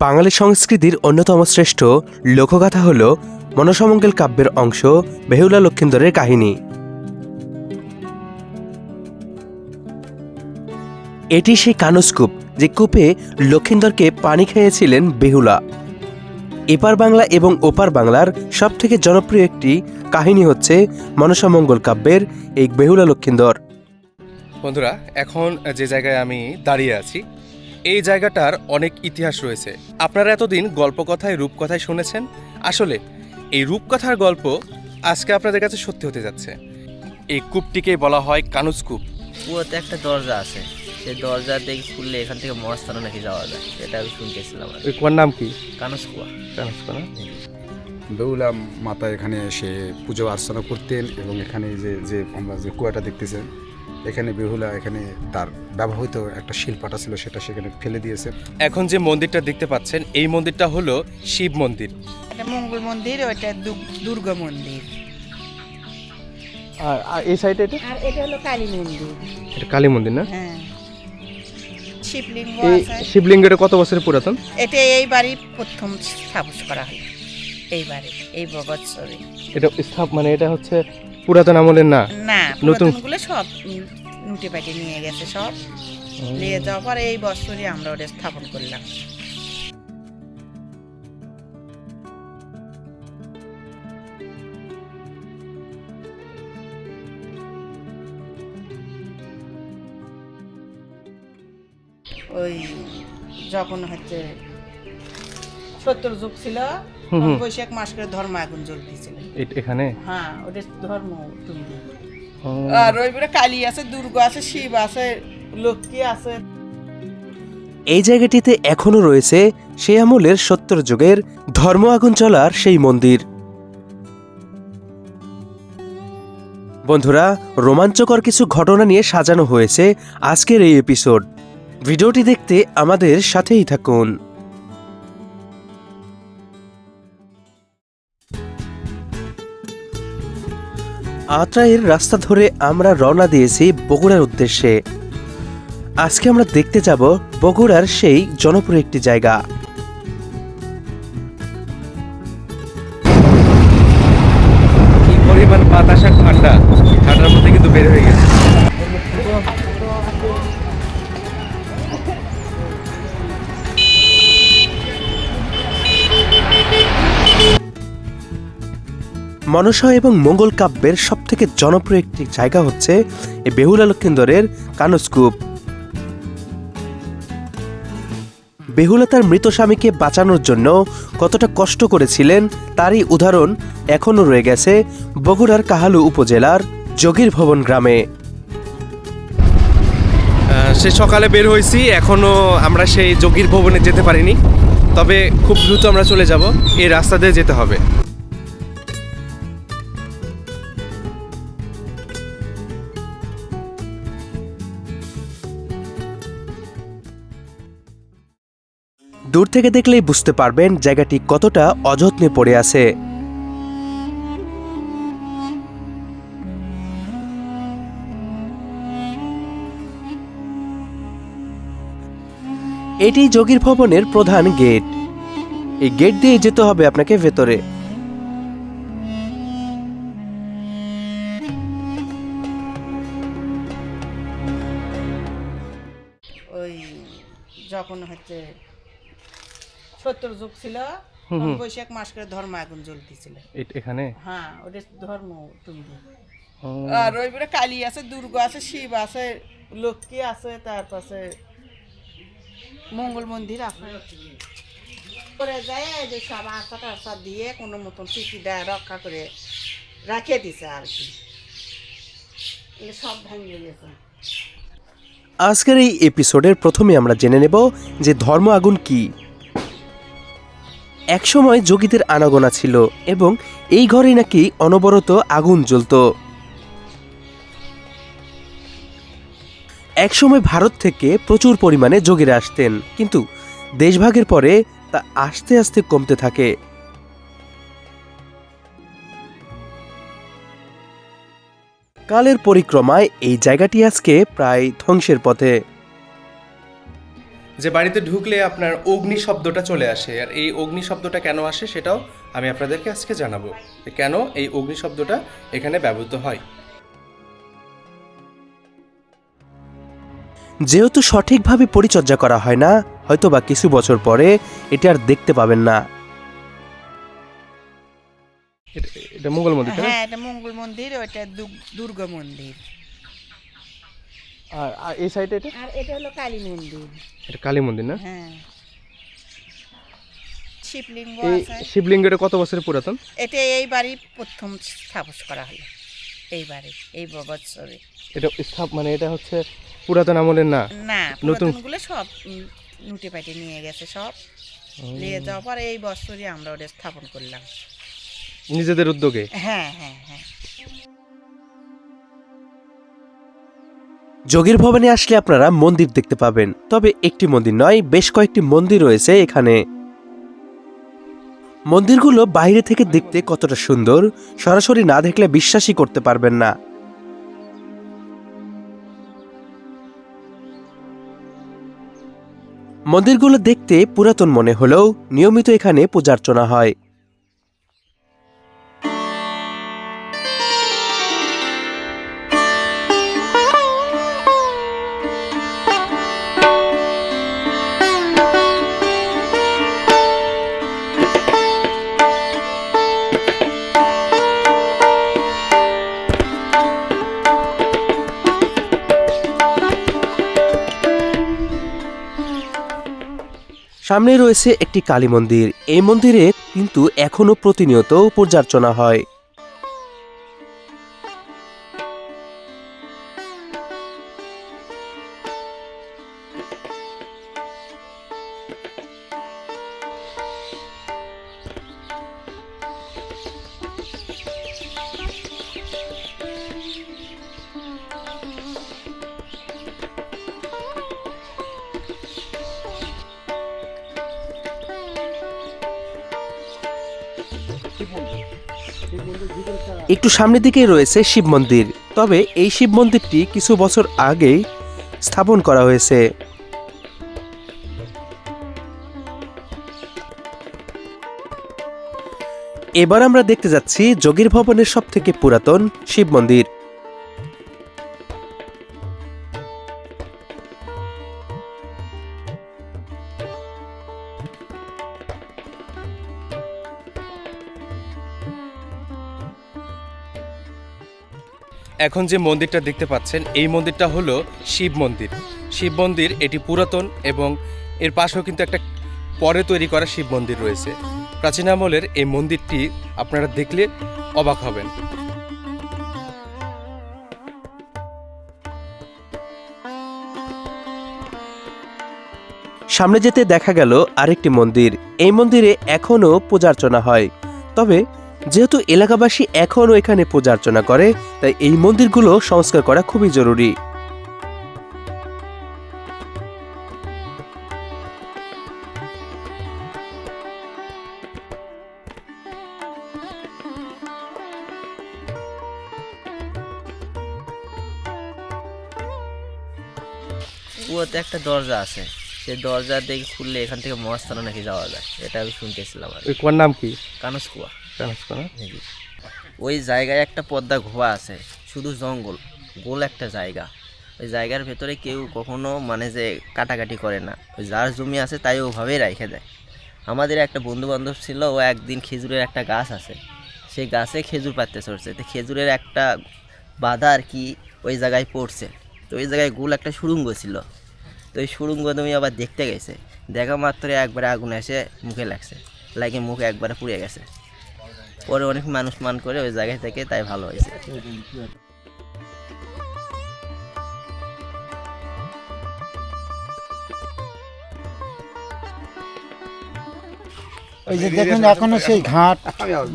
বাঙালি সংস্কৃতির অন্যতম শ্রেষ্ঠ লোকগাথা হল মনসামঙ্গল কাব্যের অংশ বেহুলা লক্ষিন্দরের কাহিনী। এটি সেই কানস্কূপ যে কূপে লক্ষিন্দরকে পানি খেয়েছিলেন বেহুলা। এপার বাংলা এবং ওপার বাংলার সবথেকে জনপ্রিয় একটি কাহিনী হচ্ছে মনসামঙ্গল কাব্যের এই বেহুলা লক্ষিন্দর। বন্ধুরা, এখন যে জায়গায় আমি দাঁড়িয়ে আছি এই জায়গাটার অনেক ইতিহাস রয়েছে। আপনারা এতদিন গল্পকথায় রূপকথায় শুনেছেন? আসলে এই রূপকথার গল্প আজকে আপনাদের কাছে সত্যি হতে যাচ্ছে। এই কূপটিকে বলা হয় কানুজ কূপ। কুয়োতে একটা দরজা আছে। সেই দরজা থেকে খুললে এখান থেকে মহাস্থানে নাকি যাওয়া যায় সেটা আমি শুনতেছিলাম ওই কুয়ার নাম কি? কানস কুয়া। কানুজ কুয়া না? বেহুলা মাতা এখানে এসে পুজো অর্চনা করতেন এবং এখানে যে যে আমরা যে কুয়াটা দেখতেছেন এখানে বেহুলা এখানে তার ব্যবহৃত একটা শিল্পটা ছিল সেটা সেখানে ফেলে দিয়েছে। এখন যে মন্দিরটা দেখতে পাচ্ছেন এই মন্দিরটা হলো শিব মন্দির। এটা মঙ্গল মন্দির ওইটা দুর্গা মন্দির। আর আর এই সাইডে এটা? আর এটা হলো কালী মন্দির। এটা কালী মন্দির না? হ্যাঁ। শিবলিঙ্গ এই আছে। শিবলিঙ্গটা কত বছরের পুরাতন? এটা এই বাড়ি প্রথম স্থাপন করা হলো এই বাড়ি এই বছরে এটা স্থাপ মানে এটা হচ্ছে পুরাতন আমলের না? না নতুন- সব লুটে পাটে নিয়ে গেছে সব। নিয়ে যাওয়ার পরে এই বছরই আমরা ওটা স্থাপন করলাম। ওই যখন হচ্ছে সত্তর যুগ ছিল। বৈশাখ মাস করে ধর্ম আগুন জ্বলতেছিল এখানে? হ্যাঁ ওটা ধর্ম তুমি। আর ওইগুলো কালী আছে দুর্গা আছে শিব আছে লক্ষ্মী আছে। এই জায়গাটিতে এখনও রয়েছে সেই আমলের সত্তর যুগের ধর্ম আগুন চলার সেই মন্দির। বন্ধুরা রোমাঞ্চকর কিছু ঘটনা নিয়ে সাজানো হয়েছে আজকের এই এপিসোড ভিডিওটি দেখতে আমাদের সাথেই থাকুন। আত্রাইয়ের রাস্তা ধরে আমরা রওনা দিয়েছি বগুড়ার উদ্দেশ্যে। আজকে আমরা দেখতে যাব বগুড়ার সেই জনপ্রিয় একটি জায়গা। মনসা এবং মঙ্গল কাব্যের সবথেকে জনপ্রিয় একটি জায়গা হচ্ছে এই বেহুলা লক্ষিন্দরের কানস্কূপ। বেহুলা তার মৃত স্বামীকে বাঁচানোর জন্য কতটা কষ্ট করেছিলেন তারই উদাহরণ এখনও রয়ে গেছে বগুড়ার কাহালু উপজেলার যোগীর ভবন গ্রামে। সে সকালে বের হয়েছি এখনও আমরা সেই যোগীর ভবনে যেতে পারিনি, তবে খুব দ্রুত আমরা চলে যাব, এই রাস্তা দিয়ে যেতে হবে। দূর থেকে দেখলেই বুঝতে পারবেন জায়গাটি কতটা অযত্নে পড়ে আছে। এটি যোগীর ভবনের প্রধান গেট। এই গেট দিয়ে যেতে হবে আপনাকে ভেতরে। সত্তর যুগ ছিল। বৈশাখ মাস করে ধর্ম আগুন জ্বলতেছিল। এখানে? হ্যাঁ ওটা ধর্ম ও, আর ওইগুলো কালী আছে দুর্গা আছে শিব আছে লক্ষ্মী আছে তারপাশে মঙ্গল মন্দির আছে। করে যায় যে সব আশা টাশা দিয়ে কোনো মতন চিঠিটা রক্ষা করে রাখে দিছে আর কি। সব ভেঙে গেছে। আজকের এই এপিসোডের প্রথমে আমরা জেনে নেব যে ধর্ম আগুন কি। একসময় যোগীদের আনাগোনা ছিল এবং এই ঘরে নাকি অনবরত আগুন জ্বলত। একসময় ভারত থেকে প্রচুর পরিমাণে যোগীরা আসতেন, কিন্তু দেশভাগের পরে তা আস্তে আস্তে কমতে থাকে। কালের পরিক্রমায় এই জায়গাটি আজকে প্রায় ধ্বংসের পথে। যে বাড়িতে ঢুকলে আপনার অগ্নি শব্দটা চলে আসে আর এই অগ্নি শব্দটা কেন আসে সেটাও আমি আপনাদেরকে আজকে জানাব কেন এই অগ্নি শব্দটা এখানে ব্যবহৃত হয়। যেহেতু সঠিকভাবে পরিচর্যা করা হয় না হয়তো বা কিছু বছর পরে এটা আর দেখতে পাবেন না। এটা মঙ্গল মন্দির হ্যাঁ এটা মঙ্গল মন্দির ওইটা দুর্গা মন্দির। আর এই সাইডে এটা? আর এটা হলো কালী মন্দির। এটা কালী মন্দির না? হ্যাঁ। শিবলিঙ্গ এই শিবলিঙ্গটা কত বছরের পুরাতন? এটা এই বাড়ি প্রথম স্থাপন করা হলো এই বাড়ি এই বছরে এটা স্থাপ মানে এটা হচ্ছে পুরাতন আমলের না? না নতুন- পুরাতনগুলো সব লুটে পাটে নিয়ে গেছে সব। নিয়ে যাওয়ার পরে এই বছরই আমরা ওটা স্থাপন করলাম। নিজেদের উদ্যোগে? হ্যাঁ হ্যাঁ হ্যাঁ। যোগীর ভবনে আসলে আপনারা মন্দির দেখতে পাবেন। তবে একটি মন্দির নয়, বেশ কয়েকটি মন্দির রয়েছে এখানে। মন্দিরগুলো বাইরে থেকে দেখতে কতটা সুন্দর, সরাসরি না দেখলে বিশ্বাসই করতে পারবেন না। মন্দিরগুলো দেখতে পুরাতন মনে হলেও নিয়মিত এখানে পূজার্চনা হয়। সামনে রয়েছে একটি কালী মন্দির। এই মন্দিরে কিন্তু এখনও প্রতিনিয়ত পূজার্চনা হয়। একটু সামনের দিকেই রয়েছে শিব মন্দির। তবে এই শিব মন্দিরটি কিছু বছর আগেই স্থাপন করা হয়েছে। এবার আমরা দেখতে যাচ্ছি যোগীর ভবনের সব থেকে পুরাতন শিব মন্দির। এখন যে মন্দিরটা দেখতে পাচ্ছেন, এই মন্দিরটা হলো শিব মন্দির। শিব মন্দির এটি পুরাতন এবং এর পাশেও কিন্তু একটা পরে তৈরি করা শিব মন্দির রয়েছে। প্রাচীন আমলের এই মন্দিরটি আপনারা দেখলে অবাক হবেন। সামনে যেতে দেখা গেল আরেকটি মন্দির। এই মন্দিরে এখনও পূজার্চনা হয়। তবে যেহেতু এলাকাবাসী এখনও এখানে পূজা অর্চনা করে তাই এই মন্দিরগুলো সংস্কার করা খুবই জরুরি। কুয়োতে একটা দরজা আছে। সেই দরজা দেখে খুললে এখান থেকে মহাস্থানে নাকি যাওয়া যায় এটা আমি শুনতেছিলাম আর ওই কুয়ার নাম কি? কানস কুয়া। ওই জায়গায় একটা পদ্মা ঘোয়া আছে, শুধু জঙ্গল, গোল একটা জায়গা। ওই জায়গার ভেতরে কেউ কখনো মানে যে কাটাকাটি করে না। ওই যার জমি আছে তাই ওভাবেই রেখে দেয়। আমাদের একটা বন্ধু বান্ধব ছিল, ও একদিন খেজুরের একটা গাছ আছে। সেই গাছে খেজুর পাততে চড়ছে। তো খেজুরের একটা বাধা আর কি ওই জায়গায় পড়ছে। তো ওই জায়গায় গোল একটা সুরুঙ্গ ছিল। তো ওই সুরুঙ্গ তুমি আবার দেখতে গেছে। দেখা মাত্র একবারে আগুন এসে মুখে লাগছে। লাগে মুখ একবারে পুড়ে গেছে। পরে অনেক মানুষ মান করে ওই জায়গায় থেকে তাই ভালো হয়েছে। ওই যে দেখুন, এখনও সেই ঘাট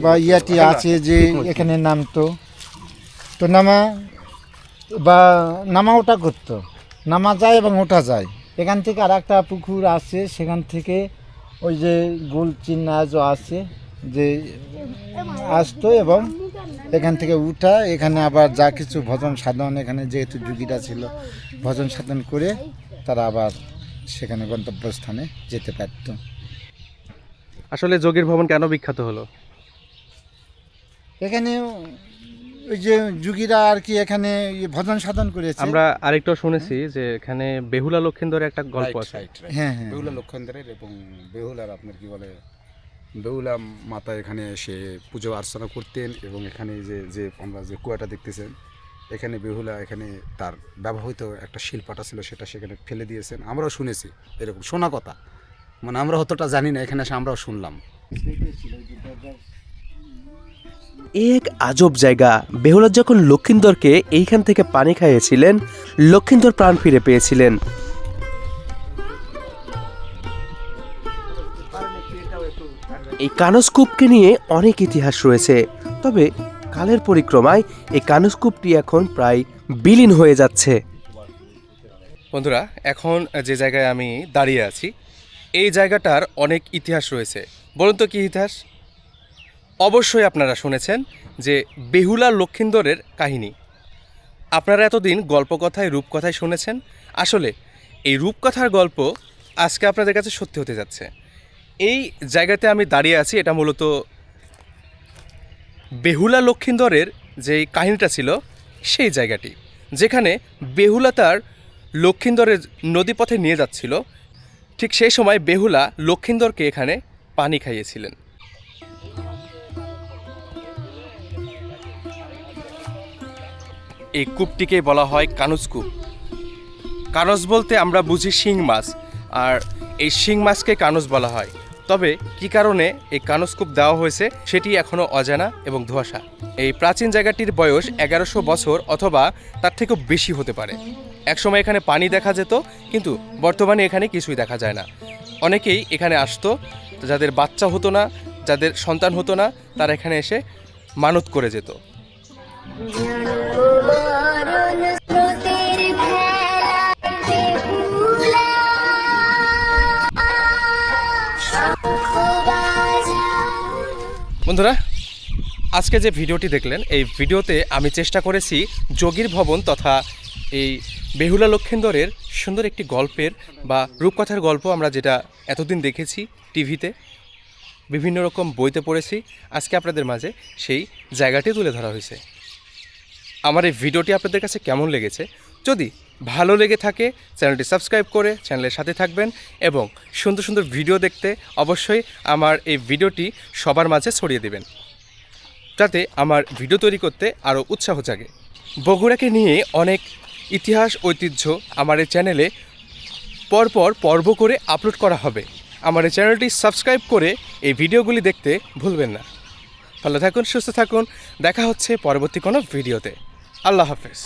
বা ইয়াটি আছে যে এখানে নামতো। তো নামা বা নামা ওটা করতো। নামা যায় এবং ওঠা যায়। এখান থেকে আর একটা পুকুর আছে, সেখান থেকে ওই যে গোল চিহ্ন আজও আছে। যে আসতো এবং এখান থেকে উঠা এখানে আবার যা কিছু ভজন সাধন এখানে যেহেতু যুগীরা ছিল ভজন সাধন করে তারা আবার সেখানে গন্তব্যস্থানে যেতে পারতো। আসলে যোগীর ভবন কেন বিখ্যাত হলো? এখানে ওই যে যুগীরা আর কি এখানে ভজন সাধন করেছে। আমরা আরেকটাও শুনেছি যে এখানে বেহুলা লক্ষিন্দরের একটা গল্প আছে. হ্যাঁ হ্যাঁ। বেহুলা লক্ষণদের এবং বেহুলার আপনার কি বলে বেহুলা মাতা এখানে এসে পুজো অর্চনা করতেন এবং এখানে যে যে আমরা যে কুয়াটা দেখতেছেন, এখানে বেহুলা এখানে তার ব্যবহৃত একটা শিল্পটা ছিল, সেটা সেখানে ফেলে দিয়েছেন। আমরাও শুনেছি এরকম। শোনা কথা। মানে আমরা অতটা জানি না, এখানে এসে আমরাও শুনলাম। এক আজব জায়গা। বেহুলা যখন লক্ষিন্দরকে এইখান থেকে পানি খাইয়েছিলেন, লক্ষিন্দর প্রাণ ফিরে পেয়েছিলেন। এই কানসকূপকে নিয়ে অনেক ইতিহাস রয়েছে। তবে কালের পরিক্রমায় এই কানসকূপটি এখন প্রায় বিলীন হয়ে যাচ্ছে। বন্ধুরা, এখন যে জায়গায় আমি দাঁড়িয়ে আছি, এই জায়গাটার অনেক ইতিহাস রয়েছে। বলুন তো কী ইতিহাস? অবশ্যই আপনারা শুনেছেন যে বেহুলা লক্ষিন্দরের কাহিনী। আপনারা এতদিন গল্পকথায়, রূপকথায় শুনেছেন। আসলে এই রূপকথার গল্প আজকে আপনাদের কাছে সত্যি হতে যাচ্ছে। এই জায়গাতে আমি দাঁড়িয়ে আছি, এটা মূলত বেহুলা লক্ষিন্দরের যে কাহিনীটা ছিল, সেই জায়গাটি। যেখানে বেহুলা তার লক্ষিন্দরের নদীপথে নিয়ে যাচ্ছিল। ঠিক সেই সময় বেহুলা লক্ষিন্দরকে এখানে পানি খাইয়েছিলেন। এই কূপটিকে বলা হয় কানুজ কূপ। কানস বলতে আমরা বুঝি শিং মাছ, আর এই শিং মাছকে কানস বলা হয়। তবে কি কারণে এই কানস কূপ দেওয়া হয়েছে সেটি এখনও অজানা এবং ধোঁয়াশা? এই প্রাচীন জায়গাটির বয়স এগারোশো বছর অথবা তার থেকেও বেশি হতে পারে। একসময় এখানে পানি দেখা যেত, কিন্তু বর্তমানে এখানে কিছুই দেখা যায় না। অনেকেই এখানে আসতো, যাদের বাচ্চা হতো না, যাদের সন্তান হতো না, তারা এখানে এসে মানত করে যেত। বন্ধুরা, আজকে যে ভিডিওটি দেখলেন, এই ভিডিওতে আমি চেষ্টা করেছি যোগীর ভবন তথা এই বেহুলা লক্ষেন্দরের সুন্দর একটি গল্পের বা রূপকথার গল্প আমরা যেটা এতদিন দেখেছি টিভিতে, বিভিন্ন রকম বইতে পড়েছি, আজকে আপনাদের মাঝে সেই জায়গাটি তুলে ধরা হয়েছে। আমার এই ভিডিওটি আপনাদের কাছে কেমন লেগেছে, যদি ভালো লেগে থাকে, চ্যানেলটি সাবস্ক্রাইব করে চ্যানেলের সাথে থাকবেন এবং সুন্দর সুন্দর ভিডিও দেখতে অবশ্যই আমার এই ভিডিওটি সবার মাঝে ছড়িয়ে দেবেন, যাতে আমার ভিডিও তৈরি করতে আরও উৎসাহ জাগে। বগুড়াকে নিয়ে অনেক ইতিহাস, ঐতিহ্য আমার এই চ্যানেলে পরপর পর্ব করে আপলোড করা হবে। আমার এই চ্যানেলটি সাবস্ক্রাইব করে এই ভিডিওগুলি দেখতে ভুলবেন না। ভালো থাকুন, সুস্থ থাকুন। দেখা হচ্ছে পরবর্তী কোনো ভিডিওতে। আল্লাহ হাফেজ।